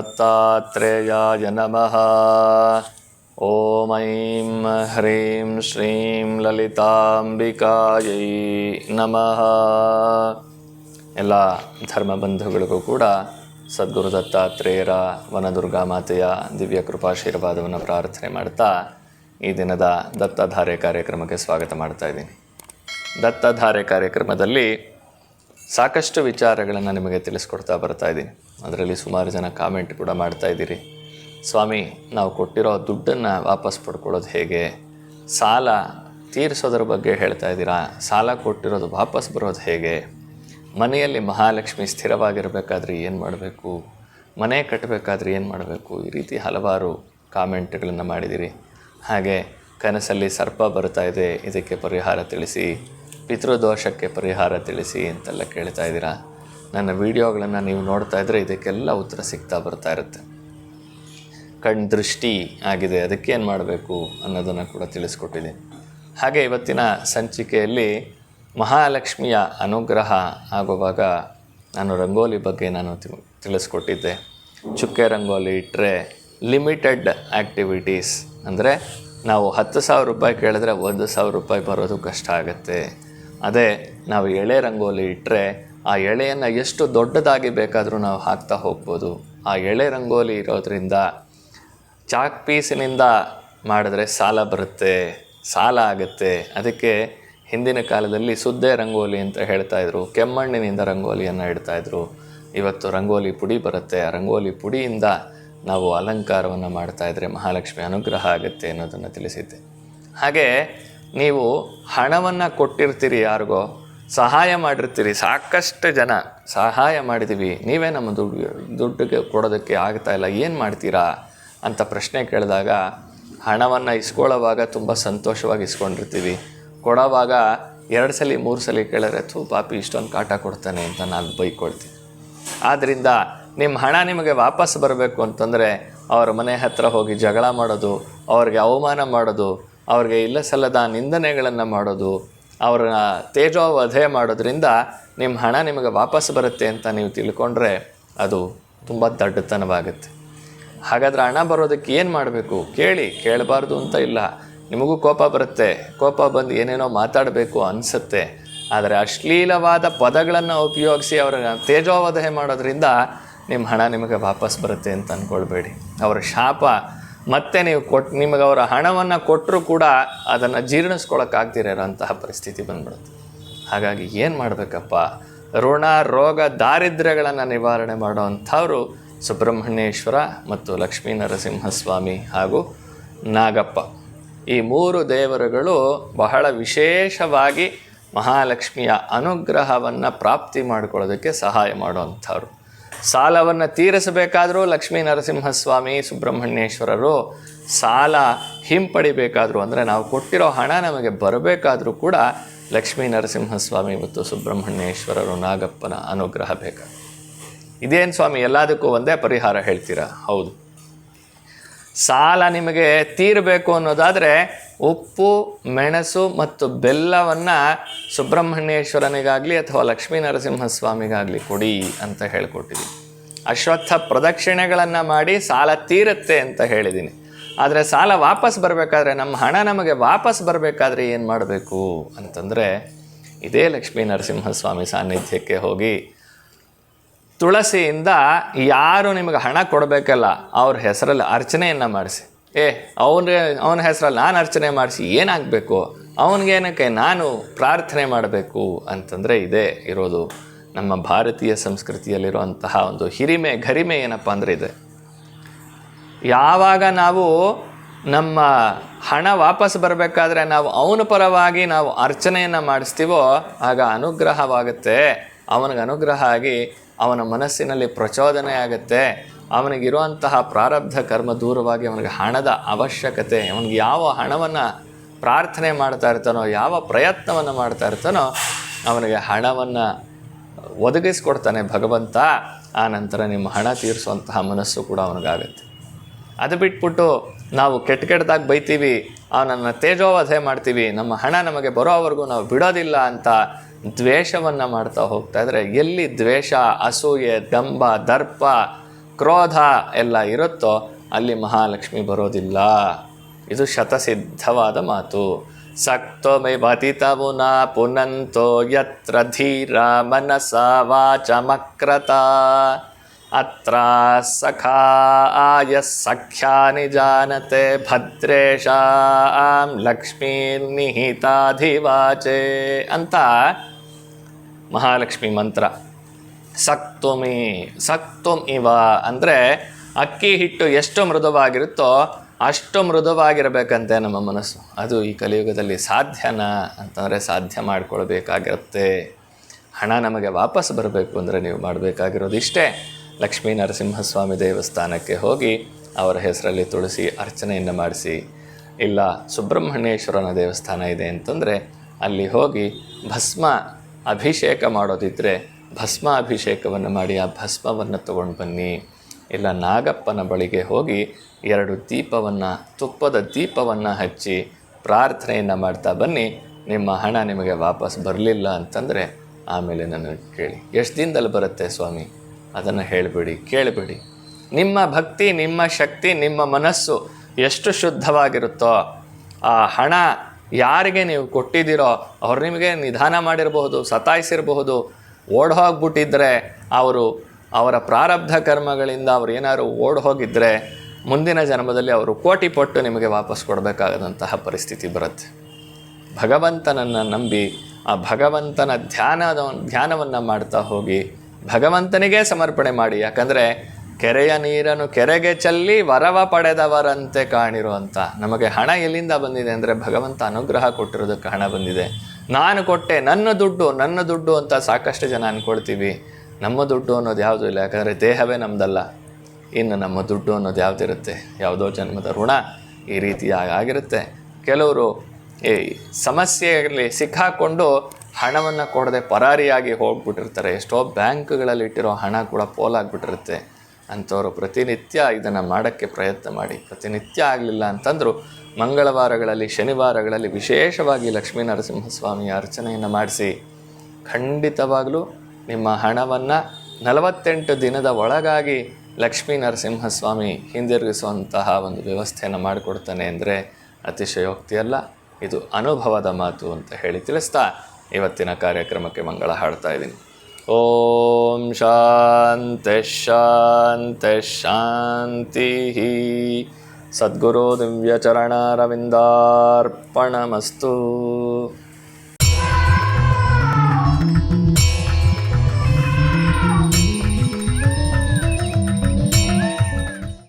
ದತ್ತಾತ್ರೇಯಾಯ ನಮಃ ಓಂ ಹ್ರೀಂ ಶ್ರೀಂ ಲಲಿತಾಂಬಿಕಾಯೈ ನಮಃ ಎಲ್ಲ ಧರ್ಮ ಬಂಧುಗಳಿಗೂ ಕೂಡ ಸದ್ಗುರು ದತ್ತಾತ್ರೇಯರ ವನದುರ್ಗಾ ಮಾತೆಯ ದಿವ್ಯ ಕೃಪಾಶೀರ್ವಾದವನ್ನು ಪ್ರಾರ್ಥನೆ ಮಾಡ್ತಾ ಈ ದಿನದ ದತ್ತಧಾರೆ ಕಾರ್ಯಕ್ರಮಕ್ಕೆ ಸ್ವಾಗತ ಮಾಡ್ತಾ ಇದ್ದೀನಿ. ದತ್ತಧಾರೆ ಕಾರ್ಯಕ್ರಮದಲ್ಲಿ ಸಾಕಷ್ಟು ವಿಚಾರಗಳನ್ನು ನಿಮಗೆ ತಿಳಿಸ್ಕೊಡ್ತಾ ಬರ್ತಾ ಇದ್ದೀನಿ. ಅದರಲ್ಲಿ ಸುಮಾರು ಜನ ಕಾಮೆಂಟ್ ಕೂಡ ಮಾಡ್ತಾ ಇದ್ದೀರಿ. ಸ್ವಾಮಿ, ನಾವು ಕೊಟ್ಟಿರೋ ದುಡ್ಡನ್ನು ವಾಪಸ್ ಪಡ್ಕೊಳ್ಳೋದು ಹೇಗೆ? ಸಾಲ ತೀರಿಸೋದ್ರ ಬಗ್ಗೆ ಹೇಳ್ತಾ ಇದ್ದೀರಾ? ಸಾಲ ಕೊಟ್ಟಿರೋದು ವಾಪಸ್ ಬರೋದು ಹೇಗೆ? ಮನೆಯಲ್ಲಿ ಮಹಾಲಕ್ಷ್ಮಿ ಸ್ಥಿರವಾಗಿರಬೇಕಾದ್ರೆ ಏನು ಮಾಡಬೇಕು? ಮನೆ ಕಟ್ಟಬೇಕಾದ್ರೆ ಏನು ಮಾಡಬೇಕು? ಈ ರೀತಿ ಹಲವಾರು ಕಾಮೆಂಟ್ಗಳನ್ನು ಮಾಡಿದ್ದೀರಿ. ಹಾಗೆ ಕನಸಲ್ಲಿ ಸರ್ಪ ಬರ್ತಾ ಇದೆ. ಇದಕ್ಕೆ ಪರಿಹಾರ ತಿಳಿಸಿ ಪಿತೃದೋಷಕ್ಕೆ ಪರಿಹಾರ ತಿಳಿಸಿ ಅಂತೆಲ್ಲ ಕೇಳ್ತಾ ಇದ್ದೀರಾ? ನನ್ನ ವಿಡಿಯೋಗಳನ್ನು ನೀವು ನೋಡ್ತಾ ಇದ್ದರೆ ಇದಕ್ಕೆಲ್ಲ ಉತ್ತರ ಸಿಗ್ತಾ ಬರ್ತಾ ಇರುತ್ತೆ. ಕಣ್ ದೃಷ್ಟಿ ಆಗಿದೆ ಅದಕ್ಕೇನು ಮಾಡಬೇಕು ಅನ್ನೋದನ್ನು ಕೂಡ ತಿಳಿಸ್ಕೊಟ್ಟಿದ್ದೀನಿ. ಹಾಗೆ ಇವತ್ತಿನ ಸಂಚಿಕೆಯಲ್ಲಿ ಮಹಾಲಕ್ಷ್ಮಿಯ ಅನುಗ್ರಹ ಆಗುವಾಗ ನಾನು ರಂಗೋಲಿ ಬಗ್ಗೆ ನಾನು ತಿಳಿಸ್ಕೊಟ್ಟಿದ್ದೆ. ಚುಕ್ಕೆ ರಂಗೋಲಿ ಇಟ್ಟರೆ ಲಿಮಿಟೆಡ್ ಆ್ಯಕ್ಟಿವಿಟೀಸ್ ಅಂದರೆ ನಾವು ಹತ್ತು ಸಾವಿರ ರೂಪಾಯಿ ಕೇಳಿದ್ರೆ ಒಂದು ಸಾವಿರ ರೂಪಾಯಿ ಬರೋದು ಕಷ್ಟ ಆಗುತ್ತೆ. ಅದೇ, ನಾವು ಎಳೆ ರಂಗೋಲಿ ಇಟ್ಟರೆ ಆ ಎಳೆಯನ್ನು ಎಷ್ಟು ದೊಡ್ಡದಾಗಿ ಬೇಕಾದರೂ ನಾವು ಹಾಕ್ತಾ ಹೋಗ್ಬೋದು. ಆ ಎಳೆ ರಂಗೋಲಿ ಇರೋದ್ರಿಂದ ಚಾಕ್ ಪೀಸಿನಿಂದ ಮಾಡಿದ್ರೆ ಸಾಲ ಬರುತ್ತೆ, ಸಾಲ ಆಗುತ್ತೆ. ಅದಕ್ಕೆ ಹಿಂದಿನ ಕಾಲದಲ್ಲಿ ಸುದ್ದೆ ರಂಗೋಲಿ ಅಂತ ಹೇಳ್ತಾ ಇದ್ರು, ಕೆಮ್ಮಣ್ಣಿನಿಂದ ರಂಗೋಲಿಯನ್ನು ಇಡ್ತಾಯಿದ್ರು ಇವತ್ತು ರಂಗೋಲಿ ಪುಡಿ ಬರುತ್ತೆ, ಆ ರಂಗೋಲಿ ಪುಡಿಯಿಂದ ನಾವು ಅಲಂಕಾರವನ್ನು ಮಾಡ್ತಾ ಇದ್ರೆ ಮಹಾಲಕ್ಷ್ಮಿ ಅನುಗ್ರಹ ಆಗುತ್ತೆ ಅನ್ನೋದನ್ನು ತಿಳಿಸಿದ್ದೆ. ಹಾಗೆ ನೀವು ಹಣವನ್ನು ಕೊಟ್ಟಿರ್ತೀರಿ ಯಾರಿಗೋ, ಸಹಾಯ ಮಾಡಿರ್ತೀರಿ, ಸಾಕಷ್ಟು ಜನ ಸಹಾಯ ಮಾಡಿದ್ದೀವಿ ನೀವೇ ನಮ್ಮ ದುಡ್ಡು, ದುಡ್ಡಿಗೆ ಕೊಡೋದಕ್ಕೆ ಆಗ್ತಾ ಇಲ್ಲ, ಏನು ಮಾಡ್ತೀರಾ ಅಂತ ಪ್ರಶ್ನೆ ಕೇಳಿದಾಗ, ಹಣವನ್ನು ಇಸ್ಕೊಳ್ಳೋವಾಗ ತುಂಬ ಸಂತೋಷವಾಗಿ ಇಸ್ಕೊಂಡಿರ್ತೀವಿ. ಕೊಡೋವಾಗ ಎರಡು ಸಲ, ಮೂರು ಸಲ ಕೇಳಿದ್ರೆ, ಥೂ ಪಾಪಿ, ಇಷ್ಟೊಂದು ಕಾಟ ಕೊಡ್ತಾನೆ ಅಂತ ನಾನು ಬೈಕೊಳ್ತೀನಿ. ಆದ್ದರಿಂದ ನಿಮ್ಮ ಹಣ ನಿಮಗೆ ವಾಪಸ್ ಬರಬೇಕು ಅಂತಂದರೆ, ಅವರ ಮನೆ ಹತ್ರ ಹೋಗಿ ಜಗಳ ಮಾಡೋದು, ಅವ್ರಿಗೆ ಅವಮಾನ ಮಾಡೋದು ಅವ್ರಿಗೆ ಇಲ್ಲ ಸಲ್ಲದ ನಿಂದನೆಗಳನ್ನು ಮಾಡೋದು, ಅವರನ್ನ ತೇಜೋವಧೆ ಮಾಡೋದ್ರಿಂದ ನಿಮ್ಮ ಹಣ ನಿಮಗೆ ವಾಪಸ್ ಬರುತ್ತೆ ಅಂತ ನೀವು ತಿಳ್ಕೊಂಡ್ರೆ ಅದು ತುಂಬ ದಡ್ಡತನವಾಗುತ್ತೆ. ಹಾಗಾದರೆ ಹಣ ಬರೋದಕ್ಕೆ ಏನು ಮಾಡಬೇಕು? ಕೇಳಿ, ಕೇಳಬಾರ್ದು ಅಂತ ಇಲ್ಲ. ನಿಮಗೂ ಕೋಪ ಬರುತ್ತೆ. ಕೋಪ ಬಂದು ಏನೇನೋ ಮಾತಾಡಬೇಕು ಅನಿಸುತ್ತೆ. ಆದರೆ ಅಶ್ಲೀಲವಾದ ಪದಗಳನ್ನು ಉಪಯೋಗಿಸಿ ಅವರ ತೇಜೋವಧೆ ಮಾಡೋದ್ರಿಂದ ನಿಮ್ಮ ಹಣ ನಿಮಗೆ ವಾಪಸ್ ಬರುತ್ತೆ ಅಂತ ಅಂದ್ಕೊಳ್ಬೇಡಿ ಅವರ ಶಾಪ ಮತ್ತೆ ನೀವು ಕೊಟ್ಟು ನಿಮಗೆ ಅವರ ಹಣವನ್ನು ಕೊಟ್ಟರೂ ಕೂಡ ಅದನ್ನು ಜೀರ್ಣಿಸ್ಕೊಳಕ್ಕಾಗ್ದಿರೋಂತಹ ಪರಿಸ್ಥಿತಿ ಬಂದ್ಬಿಡುತ್ತೆ. ಹಾಗಾಗಿ ಏನು ಮಾಡಬೇಕಪ್ಪ? ಋಣ, ರೋಗ, ದಾರಿದ್ರ್ಯಗಳನ್ನು ನಿವಾರಣೆ ಮಾಡೋವಂಥವ್ರು ಸುಬ್ರಹ್ಮಣ್ಯೇಶ್ವರ ಮತ್ತು ಲಕ್ಷ್ಮೀ ನರಸಿಂಹಸ್ವಾಮಿ ಹಾಗೂ ನಾಗಪ್ಪ. ಈ ಮೂರು ದೇವರುಗಳು ಬಹಳ ವಿಶೇಷವಾಗಿ ಮಹಾಲಕ್ಷ್ಮಿಯ ಅನುಗ್ರಹವನ್ನು ಪ್ರಾಪ್ತಿ ಮಾಡ್ಕೊಳ್ಳೋದಕ್ಕೆ ಸಹಾಯ ಮಾಡುವಂಥವ್ರು ಸಾಲವನ್ನು ತೀರಿಸಬೇಕಾದರೂ ಲಕ್ಷ್ಮೀ ನರಸಿಂಹಸ್ವಾಮಿ ಸುಬ್ರಹ್ಮಣ್ಯೇಶ್ವರರು ಸಾಲ ಹಿಂಪಡಿಬೇಕಾದರೂ ಅಂದರೆ ನಾವು ಕೊಟ್ಟಿರೋ ಹಣ ನಮಗೆ ಬರಬೇಕಾದರೂ ಕೂಡ ಲಕ್ಷ್ಮೀ ನರಸಿಂಹಸ್ವಾಮಿ ಮತ್ತು ಸುಬ್ರಹ್ಮಣ್ಯೇಶ್ವರರು ನಾಗಪ್ಪನ ಅನುಗ್ರಹ ಬೇಕಾಗ ಇದೇನು ಸ್ವಾಮಿ, ಎಲ್ಲದಕ್ಕೂ ಒಂದೇ ಪರಿಹಾರ ಹೇಳ್ತೀರಾ? ಹೌದು. ಸಾಲ ನಿಮಗೆ ತೀರಬೇಕು ಅನ್ನೋದಾದರೆ ಉಪ್ಪು, ಮೆಣಸು ಮತ್ತು ಬೆಲ್ಲವನ್ನು ಸುಬ್ರಹ್ಮಣ್ಯೇಶ್ವರನಿಗಾಗಲಿ ಅಥವಾ ಲಕ್ಷ್ಮೀ ನರಸಿಂಹಸ್ವಾಮಿಗಾಗಲಿ ಕೊಡಿ ಅಂತ ಹೇಳ್ಕೊಟ್ಟಿದ್ದೀನಿ ಅಶ್ವತ್ಥ ಪ್ರದಕ್ಷಿಣೆಗಳನ್ನು ಮಾಡಿ ಸಾಲ ತೀರುತ್ತೆ ಅಂತ ಹೇಳಿದ್ದೀನಿ ಆದರೆ ಸಾಲ ವಾಪಸ್ ಬರಬೇಕಾದ್ರೆ ನಮ್ಮ ಹಣ ನಮಗೆ ವಾಪಸ್ ಬರಬೇಕಾದ್ರೆ ಏನು ಮಾಡಬೇಕು ಅಂತಂದರೆ ಇದೇ ಲಕ್ಷ್ಮೀ ನರಸಿಂಹಸ್ವಾಮಿ ಸಾನ್ನಿಧ್ಯಕ್ಕೆ ಹೋಗಿ ತುಳಸಿಯಿಂದ ಯಾರು ನಿಮಗೆ ಹಣ ಕೊಡಬೇಕಲ್ಲ ಅವ್ರ ಹೆಸರಲ್ಲಿ ಅರ್ಚನೆಯನ್ನು ಮಾಡಿಸಿ. ಏ, ಅವನಿಗೆ, ಅವನ ಹೆಸರಲ್ಲಿ ನಾನು ಅರ್ಚನೆ ಮಾಡಿಸಿ ಏನಾಗಬೇಕು? ಅವನಿಗೇನಕ್ಕೆ ನಾನು ಪ್ರಾರ್ಥನೆ ಮಾಡಬೇಕು ಅಂತಂದರೆ ಇದೇ ಇರೋದು. ನಮ್ಮ ಭಾರತೀಯ ಸಂಸ್ಕೃತಿಯಲ್ಲಿರುವಂತಹ ಒಂದು ಹಿರಿಮೆ ಗರಿಮೆ ಏನಪ್ಪ ಅಂದರೆ ಇದೆ. ಯಾವಾಗ ನಾವು ನಮ್ಮ ಹಣ ವಾಪಸ್ ಬರಬೇಕಾದ್ರೆ ನಾವು ಅವನ ಪರವಾಗಿ ನಾವು ಅರ್ಚನೆಯನ್ನು ಮಾಡಿಸ್ತೀವೋ, ಆಗ ಅನುಗ್ರಹವಾಗುತ್ತೆ. ಅವನಿಗೆ ಅನುಗ್ರಹ ಆಗಿ ಅವನ ಮನಸ್ಸಿನಲ್ಲಿ ಪ್ರಚೋದನೆ ಆಗುತ್ತೆ. ಅವನಿಗಿರುವಂತಹ ಪ್ರಾರಬ್ಧ ಕರ್ಮ ದೂರವಾಗಿ ಅವನಿಗೆ ಹಣದ ಅವಶ್ಯಕತೆ, ಅವನಿಗೆ ಯಾವ ಹಣವನ್ನು ಪ್ರಾರ್ಥನೆ ಮಾಡ್ತಾ ಇರ್ತಾನೋ, ಯಾವ ಪ್ರಯತ್ನವನ್ನು ಮಾಡ್ತಾ ಇರ್ತಾನೋ, ಅವನಿಗೆ ಹಣವನ್ನು ಒದಗಿಸ್ಕೊಡ್ತಾನೆ ಭಗವಂತ. ಆ ನಂತರ ನಿಮ್ಮ ಹಣ ತೀರಿಸುವಂತಹ ಮನಸ್ಸು ಕೂಡ ಅವನಿಗಾಗುತ್ತೆ. ಅದು ಬಿಟ್ಬಿಟ್ಟು ನಾವು ಕೆಟ್ಟ ಕೆಟ್ಟದಾಗಿ ಬೈತೀವಿ ಅವನನ್ನು ತೇಜೋವಧೆ ಮಾಡ್ತೀವಿ, ನಮ್ಮ ಹಣ ನಮಗೆ ಬರೋವರೆಗೂ ನಾವು ಬಿಡೋದಿಲ್ಲ ಅಂತ ದ್ವೇಷವನ್ನು ಮಾಡ್ತಾ ಹೋಗ್ತಾ ಇದ್ದರೆ ಎಲ್ಲಿ ದ್ವೇಷ, ಅಸೂಯೆ, ದಂಭ, ದರ್ಪ ಕ್ರೋಧ ಎಲ್ಲ ಇರುತ್ತೋ ಅಲ್ಲಿ ಮಹಾಲಕ್ಷ್ಮಿ ಬರೋದಿಲ್ಲ. ಇದು ಶತಸಿದ್ಧವಾದ ಮಾತು. ಸಕ್ತೋ ಮೈ ಪತಿತಮುನ ಪುನಂತೋ ಯತ್ರ ಧೀರ ಮನಸ ವಾಚ ಮಕ್ರತ. ಅತ್ರ ಆಯ ಸಖ್ಯಾನಿ ಜಾನತೆ ಭದ್ರೇಶಾಂ ಲಕ್ಷ್ಮೀರ್ನಿಹಿತಾಧಿವಾಚೆ ಅಂತ ಮಹಾಲಕ್ಷ್ಮಿ ಮಂತ್ರ. ಸಕ್ತುಮಿ, ಸಕ್ತುಮ್ ಇವ ಅಂದರೆ ಅಕ್ಕಿ ಹಿಟ್ಟು ಎಷ್ಟು ಮೃದುವಾಗಿರುತ್ತೋ ಅಷ್ಟು ಮೃದುವಾಗಿರಬೇಕಂತೆ ನಮ್ಮ ಮನಸ್ಸು. ಅದು ಈ ಕಲಿಯುಗದಲ್ಲಿ ಸಾಧ್ಯನಾ ಅಂತಂದರೆ ಸಾಧ್ಯ ಮಾಡ್ಕೊಳ್ಬೇಕಾಗಿರುತ್ತೆ. ಹಣ ನಮಗೆ ವಾಪಸ್ ಬರಬೇಕು ಅಂದರೆ ನೀವು ಮಾಡಬೇಕಾಗಿರೋದು ಇಷ್ಟೇ. ಲಕ್ಷ್ಮೀ ನರಸಿಂಹಸ್ವಾಮಿ ದೇವಸ್ಥಾನಕ್ಕೆ ಹೋಗಿ ಅವರ ಹೆಸರಲ್ಲಿ ತುಳಸಿ ಅರ್ಚನೆಯನ್ನು ಮಾಡಿಸಿ. ಇಲ್ಲ, ಸುಬ್ರಹ್ಮಣ್ಯೇಶ್ವರನ ದೇವಸ್ಥಾನ ಇದೆ ಅಂತಂದರೆ ಅಲ್ಲಿ ಹೋಗಿ ಭಸ್ಮ ಅಭಿಷೇಕ ಮಾಡೋದಿದ್ದರೆ ಭಸ್ಮ ಅಭಿಷೇಕವನ್ನು ಮಾಡಿ, ಆ ಭಸ್ಮವನ್ನು ತಗೊಂಡು ಬನ್ನಿ. ಇಲ್ಲ, ನಾಗಪ್ಪನ ಬಳಿಗೆ ಹೋಗಿ ಎರಡು ದೀಪವನ್ನು, ತುಪ್ಪದ ದೀಪವನ್ನು ಹಚ್ಚಿ ಪ್ರಾರ್ಥನೆಯನ್ನು ಮಾಡ್ತಾ ಬನ್ನಿ. ನಿಮ್ಮ ಹಣ ನಿಮಗೆ ವಾಪಸ್ ಬರಲಿಲ್ಲ ಅಂತಂದರೆ ಆಮೇಲೆ ನನಗೆ ಕೇಳಿ. ಎಷ್ಟು ದಿನದಲ್ಲಿ ಬರುತ್ತೆ ಸ್ವಾಮಿ? ಅದನ್ನು ಹೇಳಬೇಡಿ, ಕೇಳಬೇಡಿ. ನಿಮ್ಮ ಭಕ್ತಿ, ನಿಮ್ಮ ಶಕ್ತಿ, ನಿಮ್ಮ ಮನಸ್ಸು ಎಷ್ಟು ಶುದ್ಧವಾಗಿರುತ್ತೋ, ಆ ಹಣ ಯಾರಿಗೆ ನೀವು ಕೊಟ್ಟಿದ್ದೀರೋ, ಅವ್ರು ನಿಮಗೆ ನಿಧಾನ ಮಾಡಿರಬಹುದು, ಸತಾಯಿಸಿರಬಹುದು ಓಡ್ ಹೋಗ್ಬಿಟ್ಟಿದ್ರೆ ಅವರು ಅವರ ಪ್ರಾರಬ್ಧ ಕರ್ಮಗಳಿಂದ ಅವರು ಏನಾದ್ರು ಓಡ್ ಹೋಗಿದ್ದರೆ ಮುಂದಿನ ಜನ್ಮದಲ್ಲಿ ಅವರು ಕೋಟಿ ಪಟ್ಟು ನಿಮಗೆ ವಾಪಸ್ ಕೊಡಬೇಕಾದಂತಹ ಪರಿಸ್ಥಿತಿ ಬರುತ್ತೆ. ಭಗವಂತನನ್ನು ನಂಬಿ ಆ ಭಗವಂತನ ಧ್ಯಾನದ ಧ್ಯಾನವನ್ನು ಮಾಡ್ತಾ ಹೋಗಿ ಭಗವಂತನಿಗೆ ಸಮರ್ಪಣೆ ಮಾಡಿ. ಯಾಕಂದರೆ ಕೆರೆಯ ನೀರನ್ನು ಕೆರೆಗೆ ಚೆಲ್ಲಿ ವರವ ಪಡೆದವರಂತೆ ಕಾಣಿರುವಂಥ, ನಮಗೆ ಹಣ ಎಲ್ಲಿಂದ ಬಂದಿದೆ ಅಂದರೆ ಭಗವಂತ ಅನುಗ್ರಹ ಕೊಟ್ಟಿರೋದಕ್ಕೆ ಹಣ ಬಂದಿದೆ. ನಾನು ಕೊಟ್ಟೆ, ನನ್ನ ದುಡ್ಡು ನನ್ನ ದುಡ್ಡು ಅಂತ ಸಾಕಷ್ಟು ಜನ ಅಂದ್ಕೊಳ್ತೀವಿ ನಮ್ಮ ದುಡ್ಡು ಅನ್ನೋದು ಯಾವುದೂ ಇಲ್ಲ, ಯಾಕಂದರೆ ದೇಹವೇ ನಮ್ಮದಲ್ಲ ಇನ್ನು ನಮ್ಮ ದುಡ್ಡು ಅನ್ನೋದು ಯಾವುದಿರುತ್ತೆ? ಯಾವುದೋ ಜನ್ಮದ ಋಣ ಈ ರೀತಿಯಾಗಿ ಆಗಿರುತ್ತೆ. ಕೆಲವರು ಈ ಸಮಸ್ಯೆಯಲ್ಲಿ ಸಿಕ್ಕಾಕೊಂಡು ಹಣವನ್ನು ಕೊಡದೆ ಪರಾರಿಯಾಗಿ ಹೋಗ್ಬಿಟ್ಟಿರ್ತಾರೆ. ಎಷ್ಟೋ ಬ್ಯಾಂಕ್ಗಳಲ್ಲಿ ಇಟ್ಟಿರೋ ಹಣ ಕೂಡ ಪೋಲಾಗ್ಬಿಟ್ಟಿರುತ್ತೆ. ಅಂಥವ್ರು ಪ್ರತಿನಿತ್ಯ ಇದನ್ನು ಮಾಡೋಕ್ಕೆ ಪ್ರಯತ್ನ ಮಾಡಿ, ಪ್ರತಿನಿತ್ಯ ಆಗಲಿಲ್ಲ ಅಂತಂದರೂ ಮಂಗಳವಾರಗಳಲ್ಲಿ, ಶನಿವಾರಗಳಲ್ಲಿ ವಿಶೇಷವಾಗಿ ಲಕ್ಷ್ಮೀ ನರಸಿಂಹಸ್ವಾಮಿಯ ಅರ್ಚನೆಯನ್ನು ಮಾಡಿಸಿ, ಖಂಡಿತವಾಗಲೂ ನಿಮ್ಮ ಹಣವನ್ನು ನಲವತ್ತೆಂಟು ದಿನದ ಒಳಗಾಗಿ ಲಕ್ಷ್ಮೀ ನರಸಿಂಹಸ್ವಾಮಿ ಹಿಂದಿರುಗಿಸುವಂತಹ ಒಂದು ವ್ಯವಸ್ಥೆಯನ್ನು ಮಾಡಿಕೊಡ್ತಾನೆ ಅಂದರೆ ಅತಿಶಯೋಕ್ತಿಯಲ್ಲ ಇದು ಅನುಭವದ ಮಾತು ಅಂತ ಹೇಳಿ ತಿಳಿಸ್ತಾ ಇವತ್ತಿನ ಕಾರ್ಯಕ್ರಮಕ್ಕೆ ಮಂಗಳ ಹಾಡ್ತಾ ಇದ್ದೀನಿ. ஓம் சாந்தி ஷாந்தி ஷாந்தி சத்குரு திவ்யச்சரணாரவிந்தார்ப்பணமஸ்து